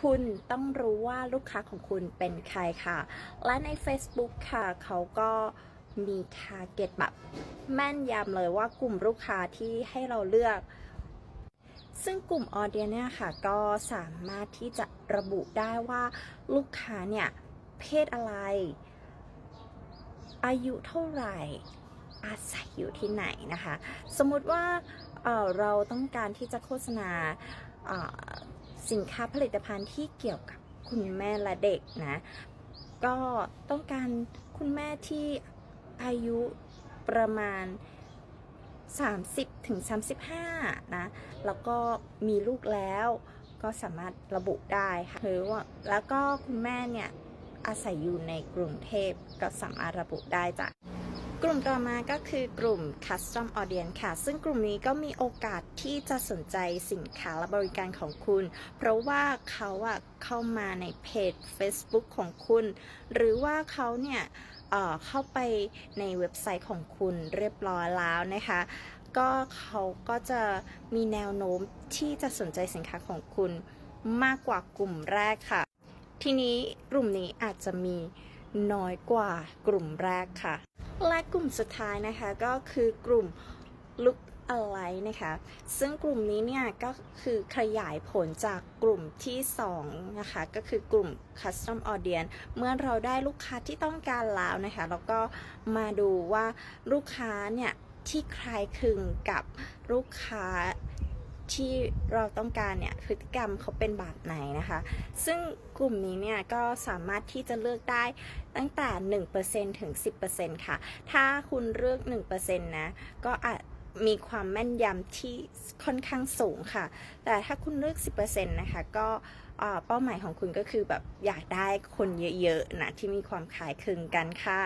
คุณต้องรู้ว่าลูกค้าของคุณเป็นใครค่ะ และใน Facebook ค่ะ เขาก็มี t a r g e t แบบแม่นยำเลยว่ากลุ่มลูกค้าที่ให้เราเลือก ซึ่งกลุ่มออเดียเนี่ยค่ะ ก็สามารถที่จะระบุได้ว่าลูกค้าเนี่ย เพศอะไร อายุเท่าไหร่ อาศัยอยู่ที่ไหนนะคะ สมมุติว่าเเราต้องการที่จะโฆษณา สินค้าผลิตภัณฑ์ที่เกี่ยวกับคุณแม่และเด็กนะ ก็ต้องการคุณแม่ที่อายุประมาณ 30ถึง35 นะ แล้วก็มีลูกแล้วก็สามารถระบุได้ค่ะหรือว่าแล้วก็คุณแม่เนี่ยอาศัยอยู่ในกรุงเทพก็สามารถระบุได้จ้ะ กลุ่มต่อมาก็คือกลุ่ม Custom Audience ค่ะ ซึ่งกลุ่มนี้ก็มีโอกาสที่จะสนใจสินค้าและบริการของคุณ เพราะว่าเขาอะเข้ามาในเพจ Facebook ของคุณ หรือว่าเขาเนี่ยเอ่อเข้าไปในเว็บไซต์ของคุณเรียบร้อยแล้วนะคะ ก็เขาก็จะมีแนวโน้มที่จะสนใจสินค้าของคุณมากกว่ากลุ่มแรกค่ะ ทีนี้กลุ่มนี้อาจจะมี น้อยกว่ากลุ่มแรกค่ะ และกลุ่มสุดท้ายนะคะก็คือกลุ่ม Look Alike นะคะ ซึ่งกลุ่มนี้เนี่ยก็คือขยายผลจากกลุ่มที่2นะคะ ก็คือกลุ่ม Custom Audience เมื่อเราได้ลูกค้าที่ต้องการแล้วนะคะ แล้วก็มาดูว่าลูกค้าเนี่ยที่คล้ายคลึงกับลูกค้า ที่เราต้องการเนี่ยพฤติกรรมเขาเป็นแบบไหนนะคะ ซึ่งกลุ่มนี้เนี่ยก็สามารถที่จะเลือกได้ตั้งแต่ 1%ถึง 10%ค่ะ ถ้าคุณเลือก 1%นะก็อาจมีความแม่นยำที่ค่อนข้างสูงค่ะ แต่ถ้าคุณเลือก 10%นะคะ ก็เป้าหมายของคุณก็คือแบบอยากได้คนเยอะๆนะที่มีความขายคลึงกันค่ะ